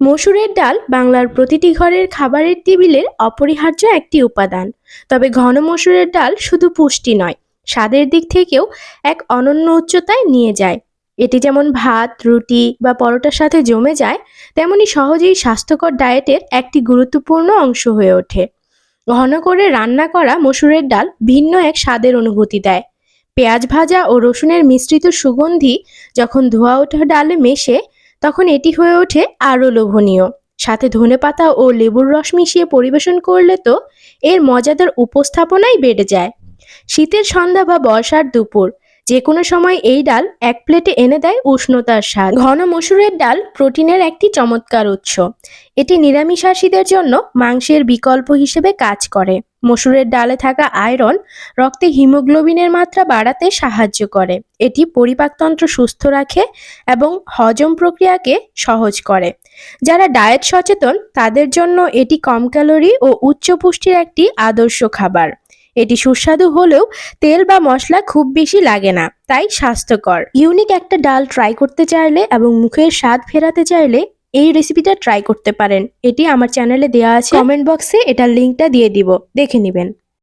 মসুরের ডাল বাংলার প্রতিটি ঘরের খাবারের টেবিলের অপরিহার্য একটি উপাদান। তবে ঘন মসুরের ডাল শুধু পুষ্টি নয়, স্বাদের দিক থেকেও এক অনন্য উচ্চতায় নিয়ে যায়। এটি যেমন ভাত, রুটি বা পরোটার সাথে জমে যায়, তেমনি সহজেই স্বাস্থ্যকর ডায়েটের একটি গুরুত্বপূর্ণ অংশ হয়ে ওঠে। ঘন করে রান্না করা মসুরের ডাল ভিন্ন এক স্বাদের অনুভূতি দেয়। পেঁয়াজ ভাজা ও রসুনের মিশ্রিত সুগন্ধি যখন ধোয়া ওঠা ডালে মেশে তখন এটি হয়ে ওঠে আরও লোভনীয়। সাথে ধনেপাতা ও লেবুর রস মিশিয়ে পরিবেশন করলে তো এর মজাদার উপস্থাপনাই বেড়ে যায়। শীতের সন্ধ্যা বা বর্ষার দুপুর যে কোনো সময় এই ডাল এক প্লেটে এনে দেয় উষ্ণতার স্বাদ। ঘন মসুরের ডাল প্রোটিনের একটি চমৎকার উৎস। এটি নিরামিষাশীদের জন্য মাংসের বিকল্প হিসেবে কাজ করে। মসুরের ডালে থাকা আয়রন রক্তে হিমোগ্লোবিনের মাত্রা বাড়াতে সাহায্য করে। এটি পরিপাকতন্ত্র সুস্থ রাখে এবং হজম প্রক্রিয়াকে সহজ করে। যারা ডায়েট সচেতন, তাদের জন্য এটি কম ক্যালোরি ও উচ্চ পুষ্টির একটি আদর্শ খাবার। এটি সুস্বাদু হলেও তেল বা মশলা খুব বেশি লাগে না, তাই স্বাস্থ্যকর। ইউনিক একটা ডাল ট্রাই করতে চাইলে এবং মুখের স্বাদ ফেরাতে চাইলে এই রেসিপিটা ট্রাই করতে পারেন। এটি আমার চ্যানেলে দেওয়া আছে। কমেন্ট বক্সে এটার লিঙ্কটা দিয়ে দিব। দেখে নেবেন।